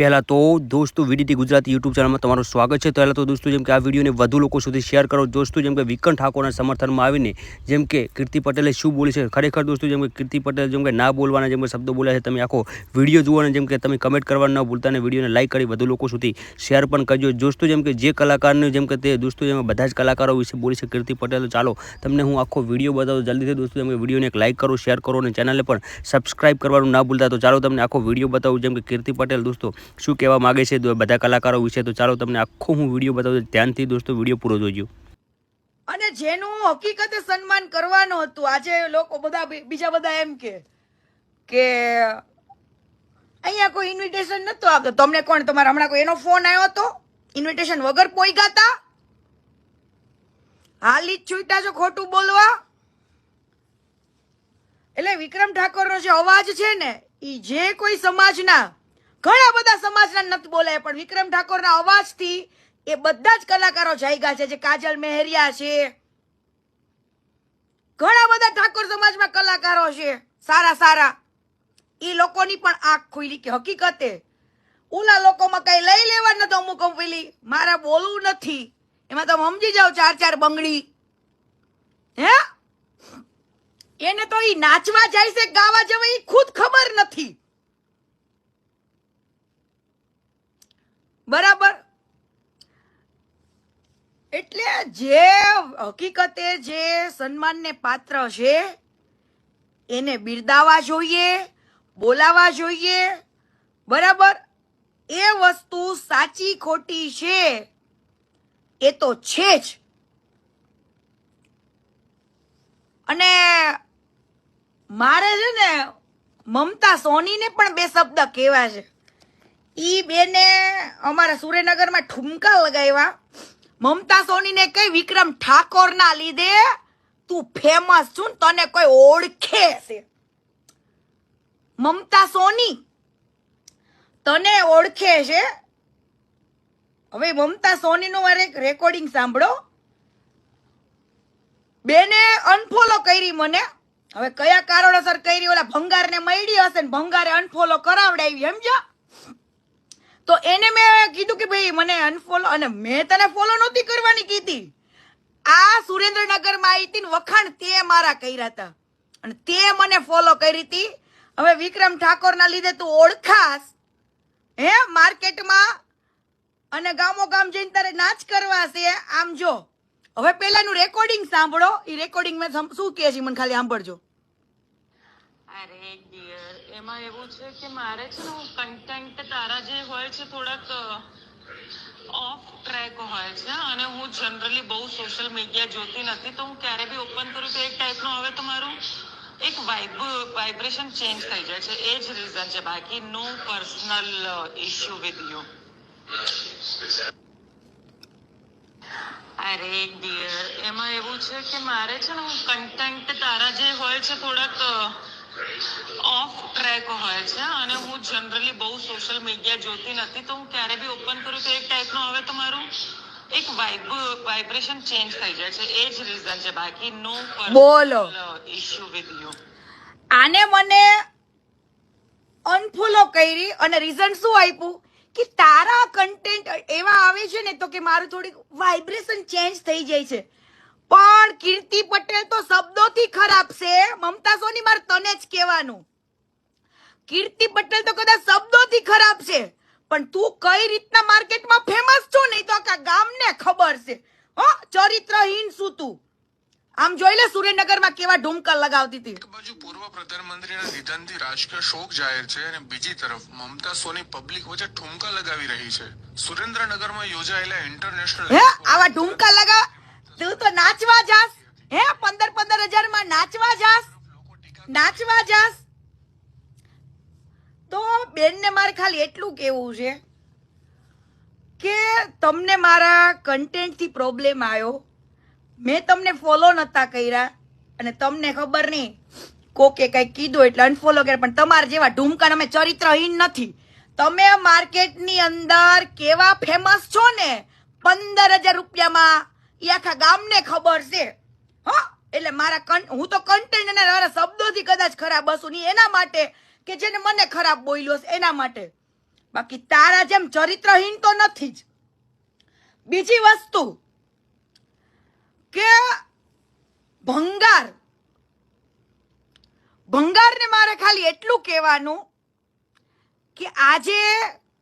પહેલાં તો દોસ્તો વીડીટી ગુજરાતી યુટ્યુબ ચેનલમાં તમારું સ્વાગત છે પહેલાં તો દોસ્તો જેમ કે આ વિડીયોને વધુ લોકો સુધી શેર કરો દોસ્તો જેમ કે વિકન ઠાકોરના સમર્થનમાં આવીને જેમ કે કીર્તિ પટેલે શું બોલી છે ખરેખર દોસ્તો જેમ કે કીર્તિ પટેલ જેમ કે ના બોલવાના જેમ કે શબ્દો બોલ્યા છે તમે આખો વીડિયો જુઓ અને જેમ કે તમે કમેન્ટ કરવાનું ન ભૂલતા અને વિડીયોને લાઇક કરી વધુ લોકો સુધી શેર પણ કરજો દોસ્તો જેમ કે જે કલાકારને જેમ કે તે દોસ્તો જેમ બધા જ કલાકારો વિશે બોલી છે કીર્તિ પટેલ ચાલો તમને હું આખો વીડિયો બતાવું જલ્દીથી દોસ્તો જેમ કે વિડીયોને એક લાઇક કરો શેર કરો અને ચેનલને પણ સબસ્ક્રાઇબ કરવાનું ના ભૂલતા તો ચાલો તમને આખો વીડિયો બતાવું જેમ કે કીર્તિ પટેલ દોસ્તો શું કહેવા માગે છે બધા કલાકારો વિશે? તો ચાલો તમને આખો હું વીડિયો બતાવું. ધ્યાનથી દોસ્તો વીડિયો પૂરો જોજો. અને જેનું હકીકતે સન્માન કરવાનું હતું, આજે લોકો બધા બીજા બધા એમ કે કે અહીંયા કોઈ ઇન્વિટેશન નતો આવતો તમને કોણ તમારા હમણાં કોઈ એનો ફોન આવ્યો હતો? ઇન્વિટેશન વગર કોઈ ગાતા? હાલી જ છૂટા છો ખોટું બોલવા? એટલે વિક્રમ ઠાકોરનો જે અવાજ છે ને એ જે કોઈ સમાજના ઘણા બધા સમાજના નથી બોલાય, પણ વિક્રમ ઠાકોરના અવાજથી એ બધા જ કલાકારો જાયગા છે, જે કાજલ મહેરિયા છે. ઘણા બધા ઠાકોર સમાજમાં કલાકારો છે, સારા સારા. એ લોકોની પણ આંખ ખુલી કે હકીકતે ઓલા લોકોમાં કઈ લઈ લેવા નતો અમુક પેલી. મારે બોલવું નથી. એમાં તમે સમજી જાઓ, ચાર ચાર બંગડી. હે? એને તો એ નાચવા જાય છે, ગાવા જવા એ ખુદ ખબર નથી. બરાબર? એટલે જે હકીકતે જે સન્માનને પાત્ર છે, એને બિરદાવવા જોઈએ બોલાવા જોઈએ, બરાબર? એ વસ્તુ સાચી ખોટી છે, એ તો છે જ. અને મારે છે ને મમતા સોનીને પણ બે શબ્દ કહેવા છે. ઈ બેને અમારા સુરેનગરમાં ઠુમકા લગાવ્યા. મમતા સોનીને કઈ વિક્રમ ઠાકોર ના લીધે તું ફેમસ છું તને કોઈ ઓળખે છે. મમતા સોની, તને ઓળખે છે? હવે મમતા સોનીનું મારે એક રેકોર્ડિંગ સાંભળો. બેને અનફોલો કરી મને. હવે કયા કારણોસર કરી? ઓલા ભંગારને મળી હશે ને ભંગારે અનફોલો કરાવડાવી સમજો તો એને મેં કીધું કે ભાઈ, મને અનફોલો અને મેં તને ફોલો નહોતી કરવાની કીધી. આ સુરેન્દ્રનગરમાં આવી હતી વખાણ તે મારા કર્યા હતા. અને તે મને ફોલો કરી હતી. હવે વિક્રમ ઠાકોરના લીધે તું ઓળખાશ. હે, માર્કેટમાં અને ગામો ગામ જઈને તારે નાચ કરવા છે. આમ જો. હવે પેલાનું રેકોર્ડિંગ સાંભળો. એ રેકોર્ડિંગ મેં શું કહે છે મને ખાલી સાંભળજો. અરે એમાં એવું છે કે મારે છે ને કન્ટેન્ટ તારા જે હોય છે થોડાક ઓફ ટ્રેક હોય છે અને હું જનરલી બહુ સોશિયલ મીડિયા જોતી નથી, તો હું ક્યારે બી ઓપન કરું તો એક ટાઈપનું હવે તો મારું એક વાઇબ વાઇબ્રેશન ચેન્જ થઈ જાય છે. એ જ રીઝન છે. બાકી no personal issue with you અરે ડિયર એમાં એવું છે કે મારે છે ને હું કન્ટેન્ટ તારા જે હોય છે થોડાક ઓફ ટ્રેક હોય છે અને હું જનરલી બહુ સોશિયલ મીડિયા જોતી નથી તો હું ક્યારે બી ઓપન કરું તો એક ટાઈપનું હવે તો મારું એક વાઇબ વાઇબ્રેશન ચેન્જ થઈ જાય છે. એ જ રીઝન છે. બાકી નો બોલો. ઇશ્યુ વિથ યુ આને મને અનફોલો કરી અને રીઝન શું આપ્યું? કે તારા કન્ટેન્ટ એવા આવે છે ને તો કે મારું થોડીક વાઇબ્રેશન ચેન્જ થઈ જાય છે. પણ કીર્તિ પટેલ તો શબ્દોથી ખરાબ છે. મમતા સોની મારે તને જ કહેવાનું. કીર્તિ પટેલ તો કદાચ શબ્દોથી ખરાબ છે. પણ તું કઈ રીતના માર્કેટમાં ફેમસ છો નહીં તો આખા ગામને ખબર છે. હો ચરિત્રહીન શું તું? આમ જોઈ લે સુરેન્દ્રનગરમાં કેવા ઢુમકા લગાવતી હતી. એક બાજુ પૂર્વ પ્રધાનમંત્રીના નિધનથી રાજકીય શોક જાહેર છે અને બીજી તરફ મમતા સોની પબ્લિક વચ્ચે ઠુમકા લગાવી રહી છે. સુરેન્દ્રનગરમાં યોજાયેલા ઇન્ટરનેશનલ આવા ઢુમકા લગા તું તો નાચવા જાસ. હે, પંદર પંદર હજારમાં નાચવા જાસ? નાચવા જાસ? તો બેનને મારે ખાલી એટલું કેવું છે કે તમને મારા કન્ટેન્ટથી પ્રોબ્લેમ આવ્યો. મેં તમને ફોલો નતા કર્યા અને તમને ખબર નહીં, કોકે કઈ કીધું એટલે અનફોલો કર્યા, પણ તમારા જેવા ઢુમકાન અમે ચરિત્રહીન નથી. તમે માર્કેટની અંદર કેવા ફેમસ છો ને? પંદર હજાર રૂપિયામાં એ આખા ગામને ખબર છે. હા? એટલે મારા હું તો કન્ટેન્ટ અને મારા શબ્દોથી કદાચ ખરાબ હશું નહીં એના માટે કે જેને મને ખરાબ બોલ્યો છે, એના માટે. બાકી તારા જેમ ચરિત્રહીન તો નથી જ. બીજી વસ્તુ કે ભંગાર. ભંગારને મારે ખાલી એટલું કહેવાનું કે આજે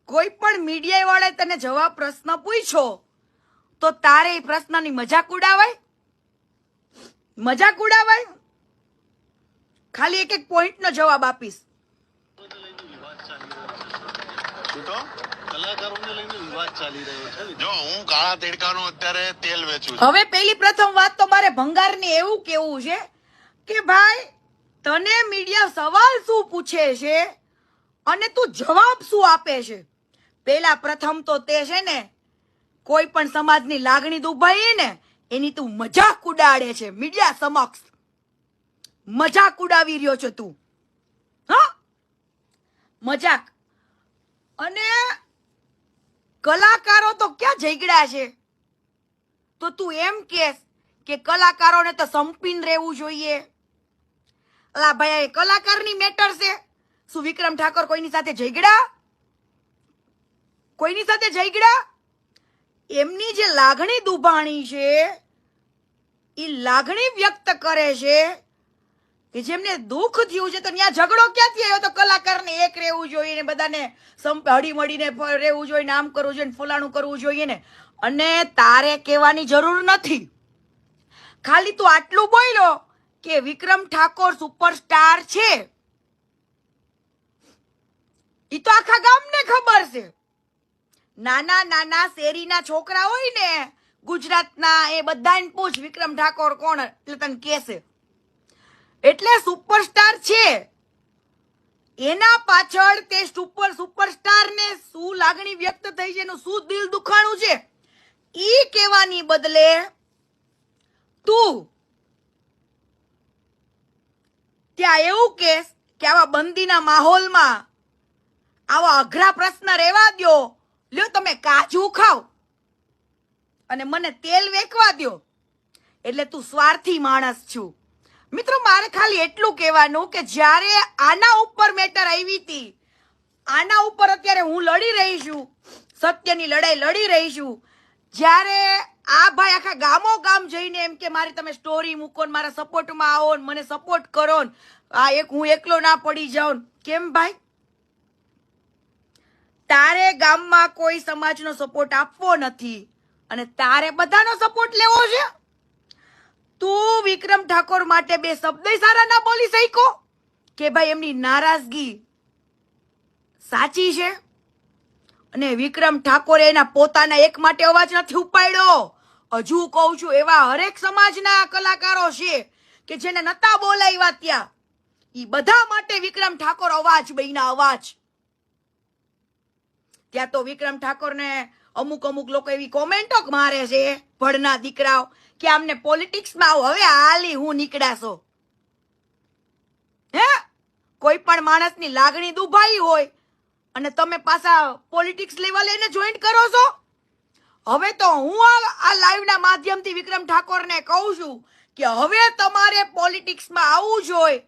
કોઈ પણ મીડિયા વાળાએ તને જવાબ પ્રશ્ન પૂછ્યો તો તારે એ પ્રશ્નની મજાક ઉડાવાય? મજાક ઉડાવાય? ખાલી એક એક પોઈન્ટનો જવાબ આપીશ. શું તો કલાકારોને લઈને વિવાદ ચાલી રહ્યો છે જો હું અત્યારે તેલ વેચું હવે પેલી પ્રથમ વાત તો મારે ભંગારની એવું કેવું છે કે ભાઈ તને મીડિયા સવાલ શું પૂછે છે? અને તું જવાબ શું આપે છે? પેલા પ્રથમ તો તે છે ને કોઈ પણ સમાજની લાગણી દુભાઈ ને એની તું મજાક ઉડાડે છે. મીડિયા સમક્ષ મજાક ઉડાવી રહ્યો છો તું. હા? મજાક. અને કલાકારો તો ક્યાં જઈગડા છે? તો તું એમ કેસ કે કલાકારોને તો સંપીન રહેવું જોઈએ. અલા ભાઈ એ કલાકારની મેટર છે. શું વિક્રમ ઠાકોર કોઈની સાથે ઝઘડા? કોઈની સાથે ઝઘડા? એમની જે લાગણી દુભાણી છે એ લાગણી વ્યક્ત કરે છે કે જેમને દુઃખ થયું છે, તો ત્યાં ઝઘડો ક્યાંથી આવ્યો? તો કલાકારને એક રહેવું જોઈએ ને બધાને હળી મળીને રહેવું જોઈએ, ને આમ કરવું જોઈએ ને ફલાણું કરવું જોઈએ ને. અને તારે કહેવાની જરૂર નથી. ખાલી તું આટલું બોલ્યો કે વિક્રમ ઠાકોર સુપરસ્ટાર છે. એ તો આખા ગામને ખબર છે. નાના નાના શેરીના છોકરા હોય ને, ગુજરાતના એ બધાને પૂછ, વિક્રમ ઠાકોર કોણ? એટલે તને કહેશે. એટલે સુપરસ્ટાર છે. એના પાછળ તે સુપર સુપરસ્ટાર ને શું લાગણી વ્યક્ત થઈ છે એનું શું દિલ દુખાણું છે? ઈ કહેવાની બદલે તું ત્યાં એવું કેસ કે આવા બંદીના માહોલમાં આવા અઘરા પ્રશ્ન રહેવા દ્યો. લ્યો તમે કાજુ ખાઓ અને મને તેલ વેકવા દ્યો. એટલે તું સ્વાર્થી માણસ છું. મિત્રો, મારે ખાલી એટલું કહેવાનું કે જ્યારે આના ઉપર મેટર આવી હતી, આના ઉપર અત્યારે હું લડી રહી છું, સત્યની લડાઈ લડી રહી છું, જ્યારે આ ભાઈ આખા ગામો ગામ જઈને એમ કે મારી તમે સ્ટોરી મૂકો મારા સપોર્ટમાં આવો ને મને સપોર્ટ કરો ને, આ એક હું એકલો ના પડી જાઉં કેમ ભાઈ? તારે ગામમાં કોઈ સમાજનો સપોર્ટ આપવો નથી. અને તારે બધાનો સપોર્ટ લેવો છે. તું વિક્રમ ઠાકોર માટે બે શબ્દ સારા ના બોલી શક્યો? કે ભાઈ એમની નારાજગી સાચી છે? અને વિક્રમ ઠાકોરે એના પોતાના એક માટે અવાજ નથી ઉપાડ્યો. હજુ કહું છું, એવા હરેક સમાજના કલાકારો છે કે જેને નતા બોલાવ્યા ત્યાં એ બધા માટે વિક્રમ ઠાકોર અવાજ બહીના અવાજ. ત્યાં તો વિક્રમ ઠાકોરને અમુક અમુક લોકો એવી કોમેન્ટો મારે છે, ભણના દીકરાઓ, કે આમને પોલિટિક્સમાં આવો, હવે હાલી હું નીકળાશો. હે? કોઈ પણ માણસની લાગણી દુભાઈ હોય અને તમે પાછા પોલિટિક્સ લેવલે એને જોઈન્ટ કરો છો? હવે તો હું આ લાઈવના માધ્યમથી વિક્રમ ઠાકોરને કહું છું કે હવે તમારે પોલિટિક્સમાં આવવું જોઈએ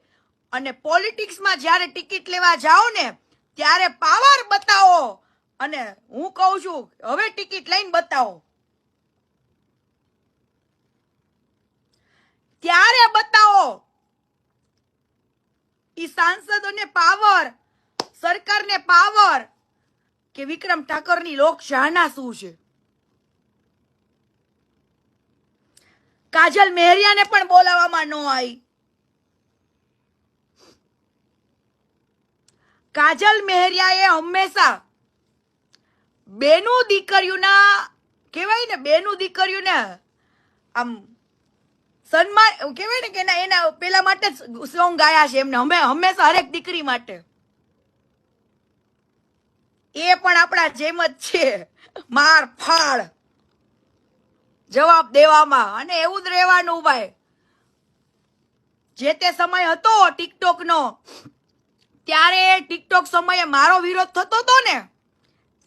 અને પોલિટિક્સમાં જ્યારે ટિકિટ લેવા જાઓ ને, ત્યારે પાવર બતાવો. અને હું કહું છું, હવે ટિકિટ લઈને બતાવો. ત્યારે બતાવો. ઈ સાંસદોને પાવર સરકારને પાવર કે વિક્રમ ઠાકોરની લોકશાહના શું છે? કાજલ મહેરિયાને પણ બોલાવવામાં ન આવી. કાજલ મેહરિયાએ હંમેશા બેનું દીકરીઓના, કહેવાય ને, બેનું દીકરીઓને, આમ, સન્માન કહેવાય ને કે એના એના પેલા માટે સોંગ ગાયા છે એમને. હમે, હંમેશા હરેક દીકરી માટે. એ પણ આપણા જેમ જ છે. માર ફાળ જવાબ દેવામાં. અને એવું જ રહેવાનું ભાઈ. જે તે સમય હતો ટિકટોક નો, ત્યારે ટિકટોક સમયે મારો વિરોધ થતો હતો ને.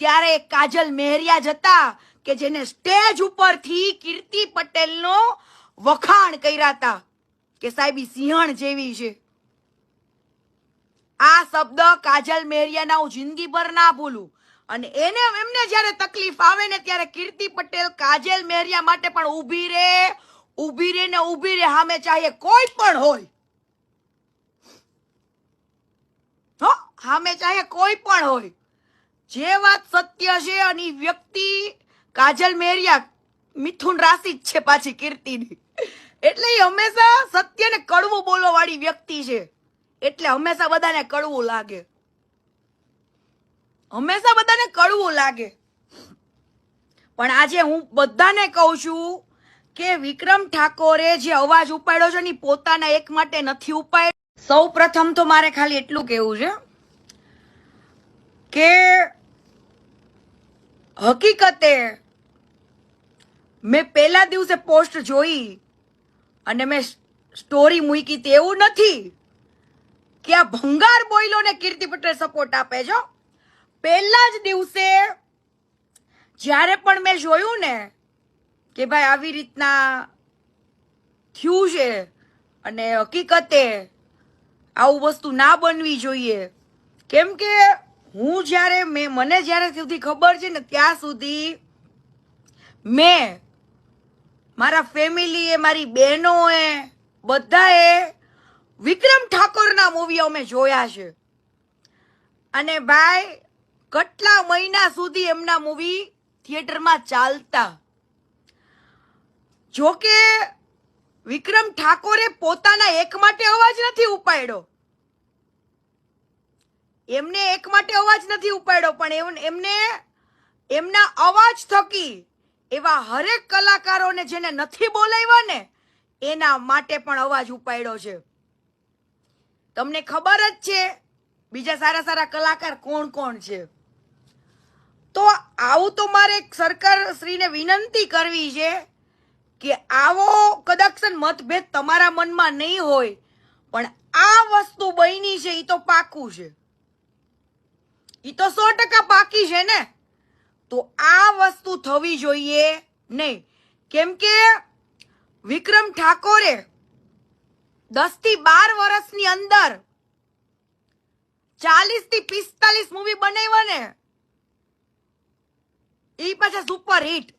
ત્યારે કાજલ મહેરિયા જતા કે જેને સ્ટેજ ઉપરથી કીર્તિ પટેલનો વખાણ કર્યા હતા કે સાહેબી સિંહણ જેવી છે. આ શબ્દ કાજલ મહેરિયાના હું જિંદગીભર ના ભૂલું. અને એને એમને જ્યારે તકલીફ આવે ને ત્યારે કીર્તિ પટેલ કાજલ મેરિયા માટે પણ ઊભી રે ઊભી રે ને ઊભી રે. સામે ચાહે કોઈ પણ હોય. સામે ચાહે કોઈ પણ હોય. જે વાત સત્ય છે અને વ્યક્તિ કાજલ મેરિયા મિથુન રાશિ જ છે પાછી કીર્તિની. એટલે એ હંમેશા સત્યને કડવું બોલવા વાળી વ્યક્તિ છે. એટલે હંમેશા બધાને કડવું લાગે. હંમેશા બધાને કડવું લાગે. પણ આજે હું બધાને કહું છું કે વિક્રમ ઠાકોરે જે અવાજ ઉપાડ્યો છે ને પોતાના એક માટે નથી ઉપાડ્યો. સૌ પ્રથમ તો મારે ખાલી એટલું કહેવું છે કે હકીકતે મેં પહેલા દિવસે પોસ્ટ જોઈ અને મેં સ્ટોરી મૂકી તેવું નથી કે આ ભંગાર બોઈલોને કીર્તિ પટેલ સપોર્ટ આપે છો પહેલા જ દિવસે જ્યારે પણ મેં જોયું ને કે ભાઈ આવી રીતના થયું છે અને હકીકતે આવું વસ્તુ ના બનવી જોઈએ, કેમ કે હું જ્યારે મેં, મને જ્યારે સુધી ખબર છે ને ત્યાં સુધી મેં મારા ફેમિલીએ, મારી બહેનોએ, બધાએ વિક્રમ ઠાકોરના મૂવીઓ અમે જોયા છે. અને ભાઈ, કેટલા મહિના સુધી એમના મૂવી થિયેટરમાં ચાલતા? જો કે વિક્રમ ઠાકોરે પોતાના એક માટે અવાજ નથી ઉપાડ્યો. એમને એક માટે અવાજ નથી ઉપાડ્યો, પણ એમ- એમને એમના અવાજ થકી એવા હરેક કલાકારોને જેને નથી બોલાવ્યા ને, એના માટે પણ અવાજ ઉપાડ્યો છે. તમને ખબર જ છે, બીજા સારા સારા કલાકાર કોણ કોણ છે? તો આવું તો મારે સરકાર શ્રીને વિનંતી કરવી છે કે આવો કદાક્ષન મતભેદ તમારા મનમાં નહીં હોય, પણ આ વસ્તુ બની છે એ તો પાકું છે. એ તો સો ટકા પાકી છે ને. તો આ વસ્તુ થવી જોઈએ નહીં. કેમ કે વિક્રમ ઠાકોરે દસથી બાર વર્ષની અંદર ચાલીસથી પિસ્તાલીસ મૂવી બનાવ્યા ને એ પાછા સુપર હિટ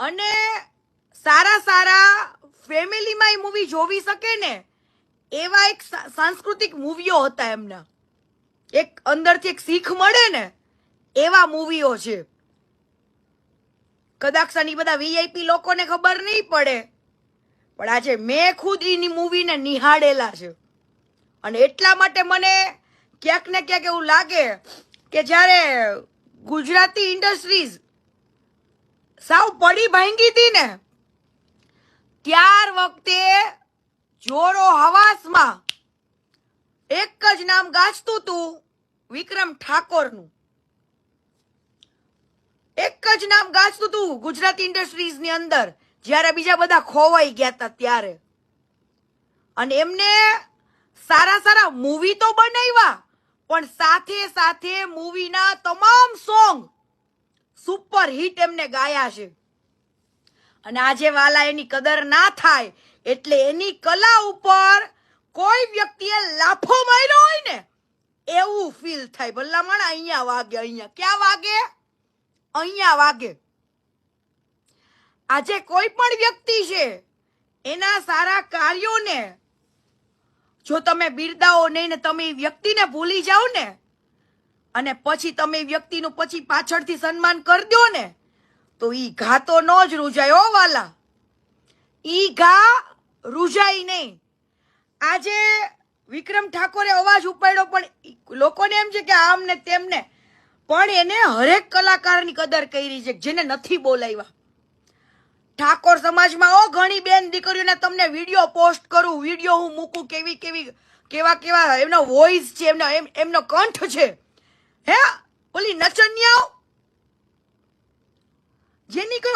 અને સારા સારા ફેમિલીમાં એ મૂવી જોવી શકે ને, એવા એક સાંસ્કૃતિક મૂવીઓ હતા એમના. એક અંદરથી એક શીખ મળે ને, એવા મૂવીઓ છે. કદાચ આની બધા વીઆઈપી લોકોને ખબર નહીં પડે, પણ આજે મેં ખુદ એની મૂવીને નિહાળેલા છે. અને એટલા માટે મને ક્યાંક ને ક્યાંક એવું લાગે કે જ્યારે ગુજરાતી ઇન્ડસ્ટ્રીઝ સાવ પડી ભાંગી હતી ને, ત્યાર વખતે જોરો હવાસમાં એક જ નામ ગાજતું હતું વિક્રમ ઠાકોરનું. એક જ નામ ગાજતું હતું ગુજરાતી ઇન્ડસ્ટ્રીઝની અંદર, જ્યારે બીજા બધા ખોવાઈ ગયા હતા ત્યારે. અને એમને સારા સારા મૂવી તો બનાવ્યા, પણ સાથે સાથે મૂવીના તમામ સોંગ સુપર હિટ એમને ગાયા છે. અને આજે વાલા એની કદર ના થાય, એટલે એની કલા ઉપર કોઈ વ્યક્તિએ લાફો માર્યો હોય ને, એવું ફીલ થાય. ભલામણ અહીંયા વાગે, અહીંયા. ક્યાં વાગે? અહીંયા વાગે. આજે કોઈ પણ વ્યક્તિ છે, એના સારા કાર્યોને, જો તમે બિરદાવો નહીં ને તમે એ વ્યક્તિને ભૂલી જાઓ ને, અને પછી તમે વ્યક્તિનું પછી પાછળથી સન્માન કરી દો ને, તો ઈ ઘા તો ન જ રૂજાય ઓ વાલા. ઈ ઘા રૂજાય નહીં. આજે વિક્રમ ઠાકોરે અવાજ ઉપાડ્યો, પણ લોકોને એમ છે કે આમ ને તેમને, પણ એને હરેક કલાકારની કદર કરી છે, જેને નથી બોલાવ્યા. ઠાકોર સમાજમાં, ઓ ઘણી બેન દીકરીઓને તમને વીડિયો પોસ્ટ કરું, વીડિયો હું મૂકું, કેવી કેવી, કેવા કેવા, એમનો વોઇસ છે, એમનો, એમ- એમનો કંઠ છે. હે? ઓલી નચન્યાઓ? જેની કોઈ